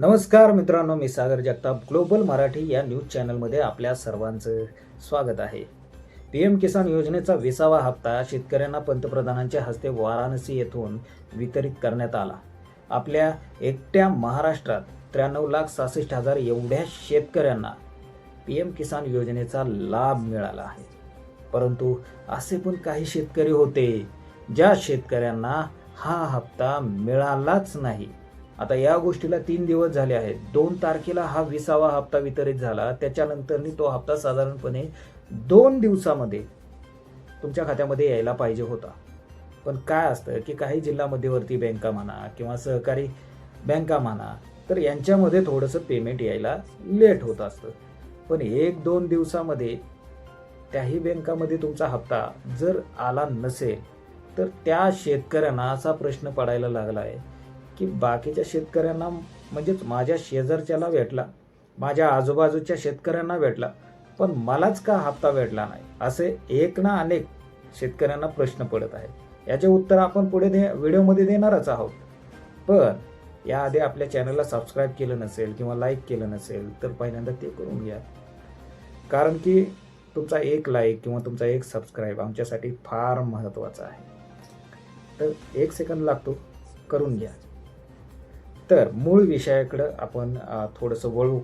नमस्कार मित्रांनो मी सागर जगताप ग्लोबल मराठी या न्यूज चॅनलमध्ये आपल्या सर्वांचं स्वागत आहे. पी एम किसान योजनेचा विसावा हप्ता शेतकऱ्यांना पंतप्रधानांच्या हस्ते वाराणसी येथून वितरित करण्यात आला. आपल्या एकट्या महाराष्ट्रात त्र्याण्णव लाख सहासष्ट हजार एवढ्या शेतकऱ्यांना पी एम किसान योजनेचा लाभ मिळाला आहे. परंतु असे पण काही शेतकरी होते ज्या शेतकऱ्यांना हा हप्ता मिळालाच नाही. आता या गोष्टीला तीन दिवस झाले आहेत. दोन तारखेला हा विसावा हप्ता वितरित झाला. त्याच्यानंतर तो हप्ता साधारणपणे दोन दिवसामध्ये तुमच्या खात्यामध्ये यायला पाहिजे होता. पण काय असतं की काही जिल्हा मध्यवर्ती बँका म्हणा किंवा सहकारी बँका म्हणा तर यांच्यामध्ये थोडंसं पेमेंट यायला लेट होत असतं. पण एक दोन दिवसामध्ये त्याही बँकामध्ये तुमचा हप्ता जर आला नसेल तर त्या शेतकऱ्यांना असा प्रश्न पडायला लागला आहे की बाकीच्या शेतकऱ्यांना म्हणजेच माझ्या शेजारच्याला भेटला माझ्या आजूबाजूच्या शेतकऱ्यांना भेटला पण मलाच का हप्ता भेटला नाही? असे एक ना अनेक शेतकऱ्यांना प्रश्न पडत आहे याचे उत्तर आपण पुढे दे व्हिडिओमध्ये देणारच आहोत. पण याआधी आपल्या चॅनलला सबस्क्राईब केलं नसेल किंवा लाईक केलं नसेल तर पहिल्यांदा ते करून घ्या. कारण की तुमचा एक लाईक किंवा तुमचा एक सबस्क्राईब आमच्यासाठी फार महत्त्वाचा आहे. तर एक सेकंद लागतो करून घ्या. तर मूळ विषयाकडं आपण थोडंसं वळू.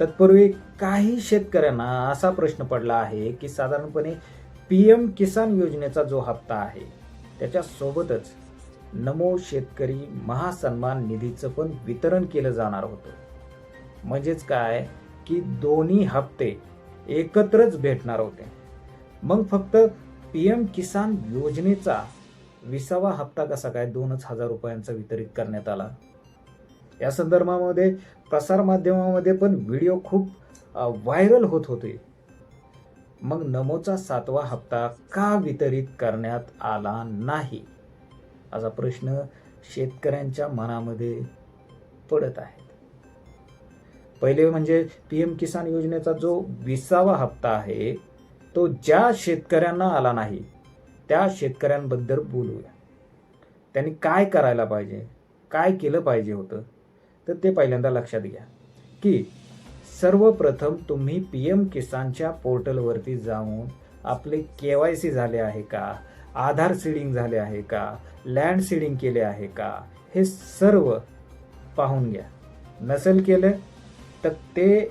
तत्पूर्वी काही शेतकऱ्यांना असा प्रश्न पडला आहे की साधारणपणे पी एम किसान योजनेचा जो हप्ता आहे त्याच्यासोबतच नमो शेतकरी महासन्मान निधीचं पण वितरण केलं जाणार होतं. म्हणजेच काय की दोन्ही हप्ते एकत्रच भेटणार होते. मग फक्त पी एम किसान योजनेचा विसावा हप्ता कसा काय दोनच हजार रुपयांचा वितरित करण्यात आला? या संदर्भामध्ये प्रसारमाध्यमामध्ये पण व्हिडिओ खूप व्हायरल होत होते. मग नमोचा सातवा हप्ता का वितरित करण्यात आला नाही? असा प्रश्न शेतकऱ्यांच्या मनामध्ये पडत आहे. पहिले म्हणजे पी एम किसान योजनेचा जो विसावा हप्ता आहे तो ज्या शेतकऱ्यांना आला नाही त्या शेतकऱ्यांबद्दल बोलूया. त्यांनी काय करायला पाहिजे? काय केलं पाहिजे होतं? तर ते पहिल्यांदा लक्षात घ्या की सर्वप्रथम तुम्ही पी एम किसानच्या पोर्टलवरती जाऊन आपले के वाय सी झाले आहे का? आधार सीडिंग झाले आहे का? लँड सीडिंग केले आहे का? हे सर्व पाहून घ्या. नसेल केलं तर ते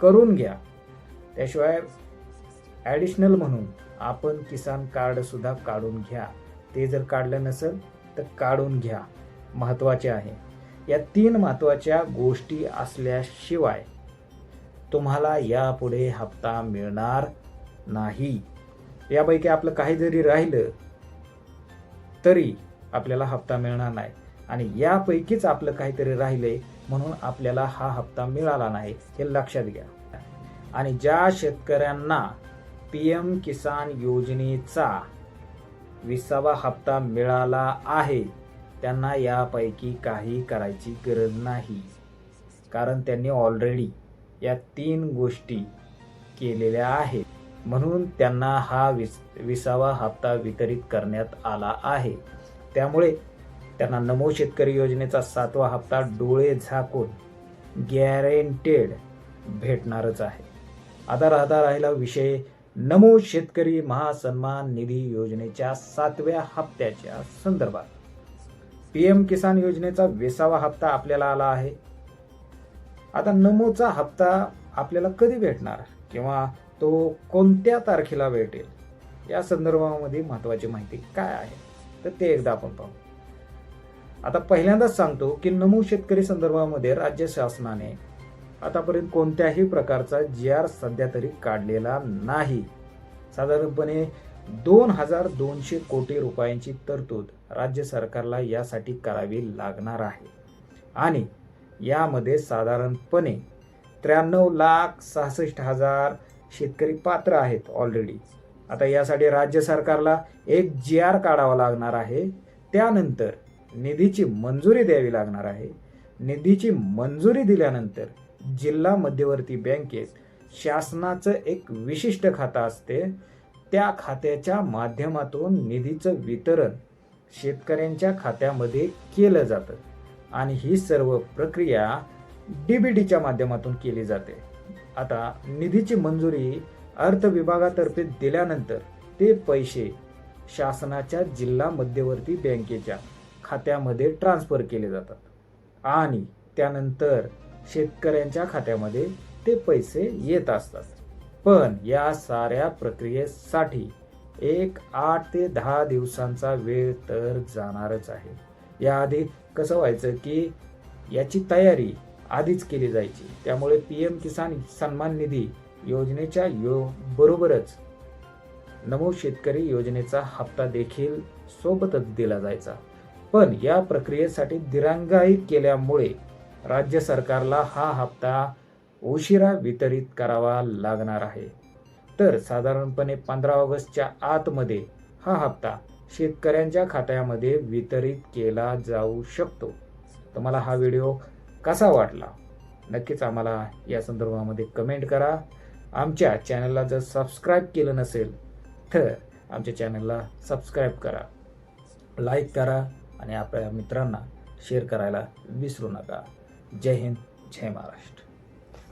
करून घ्या. त्याशिवाय ॲडिशनल म्हणून आपण किसान कार्डसुद्धा काढून घ्या. ते जर काढलं नसेल तर काढून घ्या. महत्त्वाचे आहे. या तीन महत्त्वाच्या गोष्टी असल्याशिवाय तुम्हाला यापुढे हप्ता मिळणार नाही. यापैकी आपलं काही जरी राहिलं तरी आपल्याला हप्ता मिळणार नाही. आणि यापैकीच आपलं काहीतरी राहिले म्हणून आपल्याला हा हप्ता मिळाला नाही हे लक्षात घ्या. आणि ज्या शेतकऱ्यांना पी एम किसान योजनेचा विसावा हप्ता मिळाला आहे त्यांना यापैकी काही करायची गरज नाही. कारण त्यांनी ऑलरेडी या तीन गोष्टी केलेल्या आहेत. म्हणून त्यांना हा विस विसावा हप्ता वितरित करण्यात आला आहे. त्यामुळे त्यांना नमो शेतकरी योजनेचा सातवा हप्ता डोळे झाकून गॅरेंटेड भेटणारच आहे. आता राहता राहिला विषय नमो शेतकरी महासन्मान निधी योजनेच्या सातव्या हप्त्याच्या संदर्भात. पी एम किसान योजनेचा विसावा हप्ता आपल्याला आला आहे. आता नमोचा हप्ता आपल्याला कधी भेटणार? किंवा तो कोणत्या तारखेला भेटेल? या संदर्भामध्ये महत्त्वाची माहिती काय आहे? तर ते एकदा आपण पाहू. आता पहिल्यांदाच सांगतो की नमो शेतकरी संदर्भामध्ये राज्य शासनाने आतापर्यंत कोणत्याही प्रकारचा जी आर सध्या तरी काढलेला नाही. साधारणपणे दोन हजार दोनशे कोटी रुपयांची तरतूद राज्य सरकारला यासाठी करावी लागणार आहे. आणि यामध्ये साधारणपणे त्र्याण्णव लाख सहासष्ट हजार शेतकरी पात्र आहेत ऑलरेडी आता यासाठी राज्य सरकारला एक जी आर काढावा लागणार आहे. त्यानंतर निधीची मंजुरी द्यावी लागणार आहे. निधीची मंजुरी दिल्यानंतर जिल्हा मध्यवर्ती बँकेत शासनाचं एक विशिष्ट खातं असते. त्या खात्याच्या माध्यमातून निधीचं वितरण शेतकऱ्यांच्या खात्यामध्ये केलं जातं. आणि ही सर्व प्रक्रिया डी बी डीच्या माध्यमातून केली जाते. आता निधीची मंजुरी अर्थ विभागातर्फे दिल्यानंतर ते पैसे शासनाच्या जिल्हा मध्यवर्ती बँकेच्या खात्यामध्ये ट्रान्सफर केले जातात. आणि त्यानंतर शेतकऱ्यांच्या खात्यामध्ये ते पैसे येत असतात. पण या साऱ्या प्रक्रियेसाठी एक आठ ते दहा दिवसांचा वेळ तर जाणारच आहे. याआधी कसं व्हायचं की याची तयारी आधीच केली जायची. त्यामुळे पी एम किसान सन्मान निधी योजनेच्या यो बरोबरच नमो शेतकरी योजनेचा हप्ता देखील सोबतच दिला जायचा. पण या प्रक्रियेसाठी दिरंगाई केल्यामुळे राज्य सरकारला हा हप्ता उशिरा वितरित करावा लागणार आहे. तर साधारणपणे पंधरा ऑगस्टच्या आतमध्ये हा हप्ता शेतकऱ्यांच्या खात्यामध्ये वितरित केला जाऊ शकतो. तुम्हाला हा व्हिडिओ कसा वाटला? नक्कीच आम्हाला या संदर्भामध्ये कमेंट करा. आमच्या चॅनलला जर सबस्क्राईब केलं नसेल तर आमच्या चॅनलला सबस्क्राईब करा. लाईक करा आणि आपल्या मित्रांना शेअर करायला विसरू नका. जय हिंद जय महाराष्ट्र.